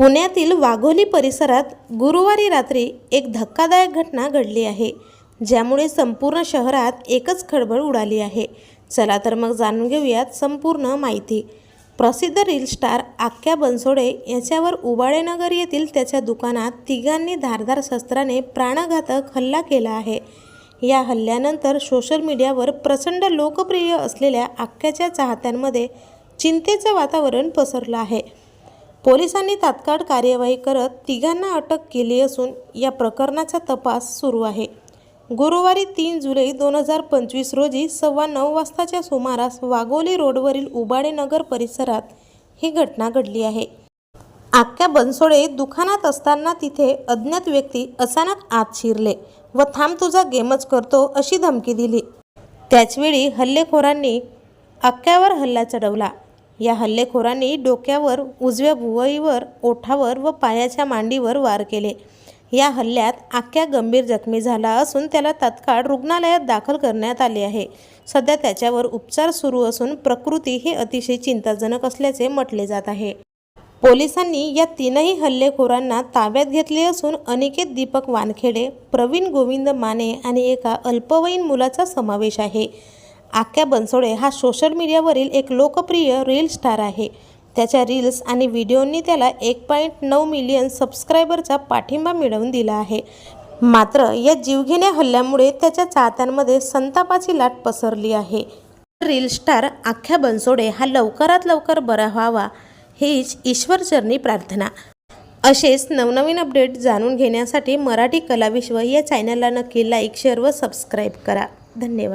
पुण्यातील वाघोली परिसरात गुरुवारी रात्री एक धक्कादायक घटना घडली आहे ज्यामुळे संपूर्ण शहरात एकच खळबळ उडाली आहे. चला तर मग जाणून घेऊयात संपूर्ण माहिती. प्रसिद्ध रील स्टार आख्या बनसोडे याच्यावर उबाळेनगर येथील त्याच्या दुकानात तिघांनी धारदार शस्त्राने प्राणघातक हल्ला केला आहे. या हल्ल्यानंतर सोशल मीडियावर प्रचंड लोकप्रिय असलेल्या आख्याच्या चाहत्यांमध्ये चिंतेचं वातावरण पसरलं आहे. पोलिसांनी तात्काळ कार्यवाही करत तिघांना अटक केली असून या प्रकरणाचा तपास सुरू आहे. गुरुवारी तीन जुलै दोन हजार पंचवीस रोजी सव्वा नऊ वाजताच्या सुमारास वाघोली रोडवरील उबाडे नगर परिसरात ही घटना घडली आहे. आक्या बनसोडे दुकानात असताना तिथे अज्ञात व्यक्ती अचानक आत शिरले व थांब तुझा गेमच करतो अशी धमकी दिली. त्याचवेळी हल्लेखोरांनी अक्क्यावर हल्ला चढवला. या हल्लेखोरांनी डोक्यावर उजव्या भुवईवर ओठावर व पायाच्या मांडीवर वार केले. या हल्ल्यात आख्या गंभीर जखमी झाला असून त्याला तत्काळ रुग्णालयात दाखल करण्यात आले आहे. सध्या त्याच्यावर उपचार सुरू असून प्रकृती ही अतिशय चिंताजनक असल्याचे म्हटले जात आहे. पोलिसांनी या तीनही हल्लेखोरांना ताब्यात घेतले असून अनिकेत दीपक वानखेडे प्रवीण गोविंद माने आणि एका अल्पवयीन मुलाचा समावेश आहे. आक्या बनसोडे हा सोशल मीडियावरील एक लोकप्रिय रील स्टार आहे. त्याच्या रील्स आणि व्हिडिओंनी त्याला एक पॉईंट नऊ मिलियन सबस्क्रायबरचा पाठिंबा मिळवून दिला आहे. मात्र या जीवघेण्या हल्ल्यामुळे त्याच्या चाहत्यांमध्ये संतापाची लाट पसरली आहे. रील स्टार आख्या बनसोडे हा लवकरात लवकर बरा व्हावा हीच ईश्वरचरणी प्रार्थना. असेच नवनवीन अपडेट जाणून घेण्यासाठी मराठी कलाविश्व या चॅनलला नक्की लाईक शेअर व सबस्क्राईब करा. धन्यवाद.